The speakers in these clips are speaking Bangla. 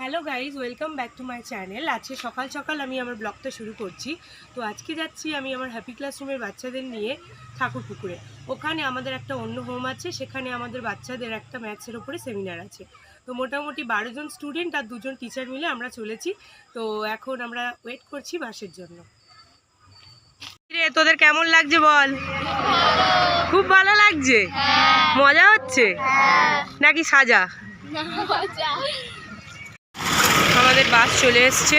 Hello guys welcome back to my channel. আজকে সকাল সকাল আমি আমার ব্লগটা শুরু করছি। তো আজকে যাচ্ছি আমি আমার হ্যাপি ক্লাসরুমের বাচ্চাদের নিয়ে ঠাকুর পুকুরে। ওখানে আমাদের একটা অন্য হোম আছে সেখানে আমাদের বাচ্চাদের একটা ম্যাথসের ওপরে সেমিনার আছে। তো মোটামুটি বারো জন স্টুডেন্ট আর দুজন টিচার মিলে আমরা চলেছি। তো এখন আমরা ওয়েট করছি বাসের জন্য। রে তোদের কেমন লাগছে বল? খুব ভালো লাগছে? মজা হচ্ছে? নাকি সাজা? আমাদের বাস চলে এসছে।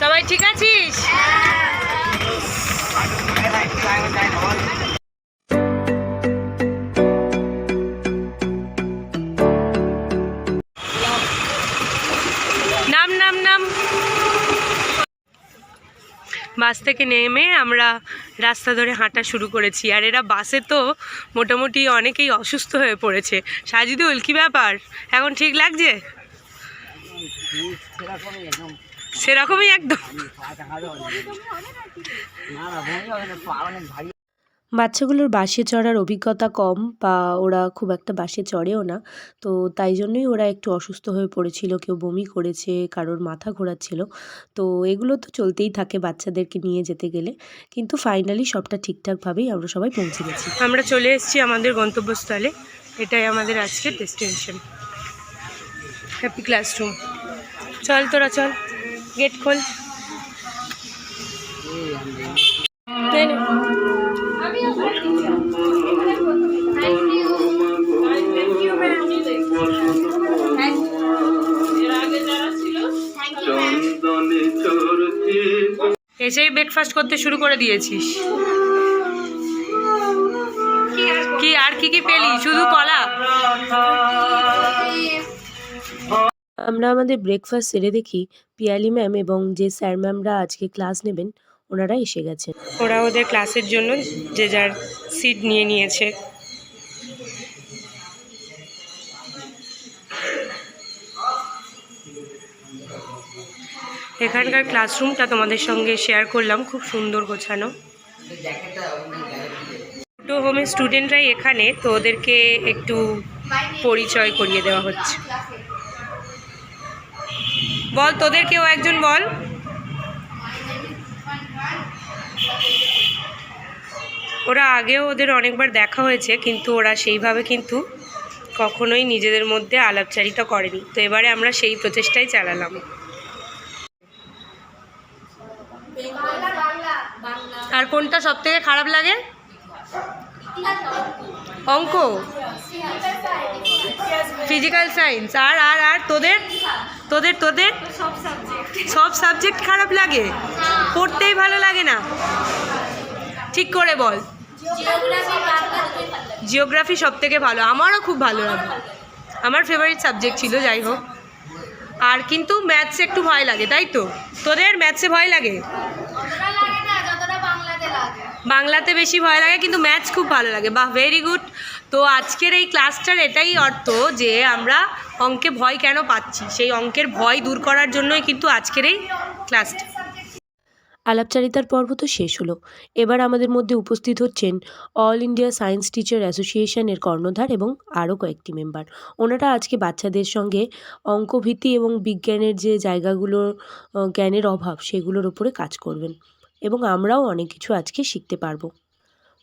সবাই ঠিক আছিস? বাস থেকে নেমে আমরা রাস্তা ধরে হাঁটা শুরু করেছি। আর এরা বাসে তো মোটামুটি অনেকেই অসুস্থ হয়ে পড়েছে। সাজিদুল, কী ব্যাপার? এখন ঠিক লাগছে? সেরকমই একদম। বাচ্চাগুলোর বাসে চড়ার অভিজ্ঞতা কম বা ওরা খুব একটা বাসে চড়েও না। তো তাই জন্যই ওরা একটু অসুস্থ হয়ে পড়েছিল কেউ বমি করেছে কারোর মাথা ঘোরাচ্ছিল। তো এগুলো তো চলতেই থাকে বাচ্চাদেরকে নিয়ে যেতে গেলে। কিন্তু ফাইনালি সবটা ঠিকঠাকভাবেই আমরা সবাই পৌঁছে গেছি। আমরা চলে এসেছি আমাদের গন্তব্যস্থলে। এটাই আমাদের আজকের ডেস্টিনেশন হ্যাপি ক্লাসরুম চল তোরা চল। গেট খোল। এসেই ব্রেকফাস্ট করতে শুরু করে দিয়েছিস। কি আর কি কি পেলি? শুধু কলা? আমরা আমাদের ব্রেকফাস্ট সেরে দেখি পিয়ালি ম্যাম এবং যে স্যার ম্যামরা আজকে ক্লাস নেবেন ওনারা এসে গেছেন। ওরা ওদের ক্লাসের জন্য যে যার সিট নিয়ে নিয়েছে। এখানকার ক্লাসরুমটা তোমাদের সঙ্গে শেয়ার করলাম, খুব সুন্দর গোছানো। ছোটো হোমের স্টুডেন্টরাই এখানে, তো ওদেরকে একটু পরিচয় করিয়ে দেওয়া হচ্ছে। বল, তোদের কেউ একজন বল? ওরা আগেও ওদের অনেকবার দেখা হয়েছে, কিন্তু ওরা সেইভাবে কিন্তু কখনোই নিজেদের মধ্যে আলাপচারিতা করেনি। তো এবারে আমরা সেই প্রচেষ্টাই চালালাম। আর কোনটা সব থেকে খারাপ লাগে? অঙ্ক? ফিজিক্যাল সায়েন্স আর আর আর তোদের? তোদের তোদের? সব সাবজেক্ট খারাপ লাগে? পড়তেই ভালো লাগে না? ঠিক করে বল। জিওগ্রাফি সব থেকে ভালো। আমারও খুব ভালো লাগে। আমার ফেভারিট সাবজেক্ট ছিল, যাই হোক। আর কিন্তু ম্যাথসে একটু ভয় লাগে, তাই তো? তোদের ম্যাথসে ভয় লাগে? বাংলাতে বেশি ভয় লাগে কিন্তু ম্যাথস খুব ভালো লাগে। বাহ ভেরি গুড তো আজকের এই ক্লাসটার এটাই অর্থ যে আমরা অঙ্কে ভয় কেন পাচ্ছি? সেই অঙ্কের ভয় দূর করার জন্যই কিন্তু আজকের এই ক্লাসটা আলাপচারিতার পর্ব তো শেষ হলো। এবার আমাদের মধ্যে উপস্থিত হচ্ছেন অল ইন্ডিয়া সায়েন্স টিচার অ্যাসোসিয়েশনের কর্ণধার এবং আরও কয়েকটি মেম্বার ওনারা আজকে বাচ্চাদের সঙ্গে অঙ্কভীতি এবং বিজ্ঞানের যে জায়গাগুলোর আহ, জ্ঞানের অভাব সেগুলোর ওপরে কাজ করবেন। এবং আমরাও অনেক কিছু আজকে শিখতে পারব।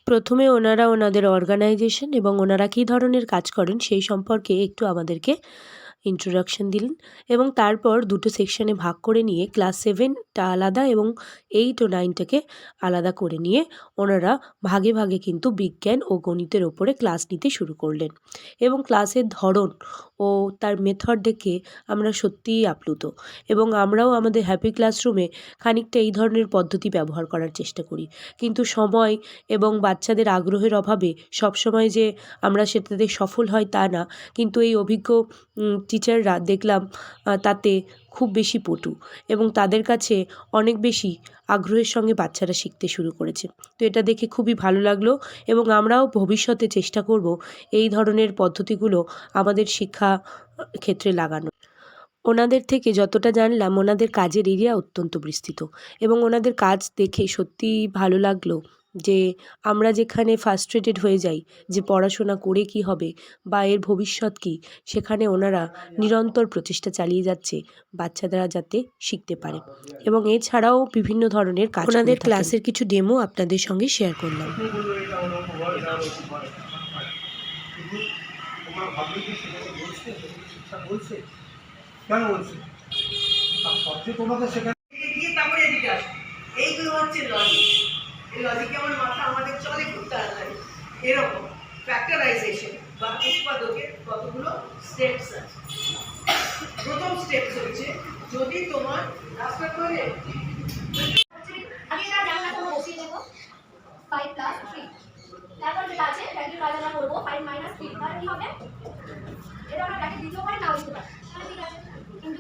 প্রথমে ওনারা ওনাদের অর্গানাইজেশন এবং ওনারা কী ধরনের কাজ করেন সেই সম্পর্কে একটু আমাদেরকে ইন্ট্রোডাকশন দিলেন এবং তারপর দুটো সেকশনে ভাগ করে নিয়ে ক্লাস সেভেনটা আলাদা এবং এইট ও নাইনটাকে আলাদা করে নিয়ে ওনারা ভাগে ভাগে কিন্তু বিজ্ঞান ও গণিতের ওপরে ক্লাস নিতে শুরু করলেন। এবং ক্লাসের ধরন ও তার মেথড দেখে আমরা সত্যিই আপ্লুত। এবং আমরাও আমাদের হ্যাপি ক্লাসরুমে খানিকটা এই ধরনের পদ্ধতি ব্যবহার করার চেষ্টা করি। কিন্তু সময় এবং বাচ্চাদের আগ্রহের অভাবে সবসময় যে আমরা সেটাতে সফল হয় তা না। কিন্তু এই অভিজ্ঞ টিচাররা দেখলাম তাতে খুব বেশি পটু এবং তাদের কাছে অনেক বেশি আগ্রহের সঙ্গে বাচ্চারা শিখতে শুরু করেছে। তো এটা দেখে খুবই ভালো লাগল এবং আমরাও ভবিষ্যতে চেষ্টা করব এই ধরনের পদ্ধতিগুলো আমাদের শিক্ষা ক্ষেত্রে লাগানো ওনাদের থেকে যতটা জানলাম, ওনাদের কাজের এরিয়া অত্যন্ত বিস্তৃত এবং ওনাদের কাজ দেখে সত্যিই ভালো লাগল যে আমরা যেখানে ফার্স্ট্রেটেড হয়ে যাই যে পড়াশোনা করে কী হবে বা এর ভবিষ্যৎ কী সেখানে ওনারা নিরন্তর প্রচেষ্টা চালিয়ে যাচ্ছে বাচ্চারা যাতে শিখতে পারে। এবং এছাড়াও বিভিন্ন ধরনের কাজ ওনাদের ক্লাসের কিছু ডেমো আপনাদের সঙ্গে শেয়ার করলাম। কেন সেখানে এইগুলো হচ্ছে লজিক এই আমার মাথা আমাদের চলে খুব তাড়াতাড়ি। এরকম ফ্যাক্টরাইজেশন বা উৎপাদকের কতগুলো স্টেপস আছে। প্রথম স্টেপস হচ্ছে যদি তোমার রাস্তা করে আমি যেটা আছে ব্র্যাকেট কাজ করব ফাইভ মাইনাস থ্রি তাহলে কি হবে? এটা আমরা দিতেও পারি, নাও দিতে পারি।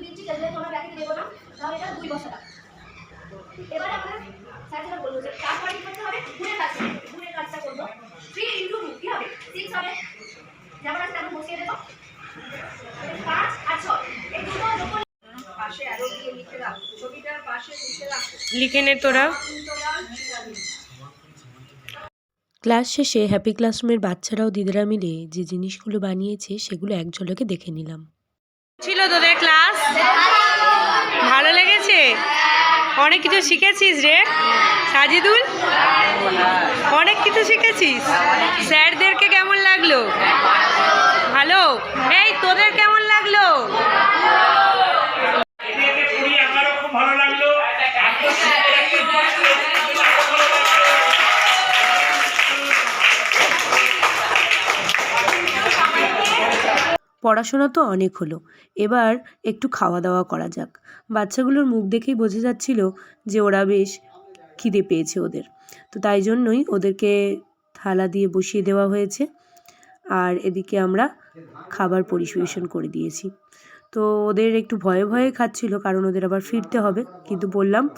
দিচ্ছি যেহেতু আমরা ব্র্যাকেট দেবো না। তাহলে এটা দুই বসাটা। এবার আমরা স্যার যেটা বলব যে তারপরে কি করতে হবে গুণের কাজ করতে হবে। গুণের কাজটা করব থ্রি ইন্টু টু কি হবে সিক্স হবে যেমন আছে দেবো। পাঁচ আর ছয়। এই দুটো যখন পাশে অ্যারো দিয়ে লিখে রাখো ছবিটার পাশে লিখে রাখো। লিখে নে তোরা। ক্লাস শেষে হ্যাপি ক্লাসরুমের বাচ্চারাও দিদিরা মিলে যে জিনিসগুলো বানিয়েছে সেগুলো এক ঝলকে দেখে নিলাম। ছিল তোদের ক্লাস? ভালো লেগেছে? অনেক কিছু শিখেছিস রে। সাজিদুল অনেক কিছু শিখেছিস। স্যারদেরকে কেমন এই, তোদের কেমন লাগল? পড়াশোনা তো অনেক হলো। এবার একটু খাওয়া দাওয়া করা যাক। বাচ্চাগুলোর মুখ দেখেই বোঝা যাচ্ছিল যে ওরা বেশ খিদে পেয়েছে ওদের। তো তাই জন্যই ওদেরকে থালা দিয়ে বসিয়ে দেওয়া হয়েছে। আর এদিকে আমরা খাবার পরিবেশন করে দিয়েছি। তো ওদের একটু ভয়ে ভয়ে খাচ্ছিল, কারণ ওদের আবার ফিরতে হবে। কিন্তু বললাম,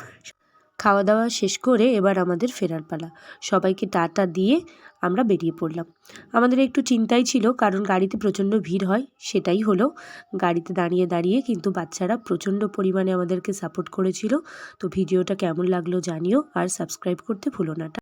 খাওয়া দাওয়া শেষ করে এবার আমাদের ফেরার পালা। সবাইকে টাটা দিয়ে আমরা বেরিয়ে পড়লাম। আমাদের একটু চিন্তাই ছিল, কারণ গাড়িতে প্রচণ্ড ভিড় হয়, সেটাই হলো গাড়িতে দাঁড়িয়ে দাঁড়িয়ে কিন্তু বাচ্চারা প্রচণ্ড পরিমাণে আমাদেরকে সাপোর্ট করেছিল। তো ভিডিওটা কেমন লাগল জানিও, আর সাবস্ক্রাইব করতে ভুলো না।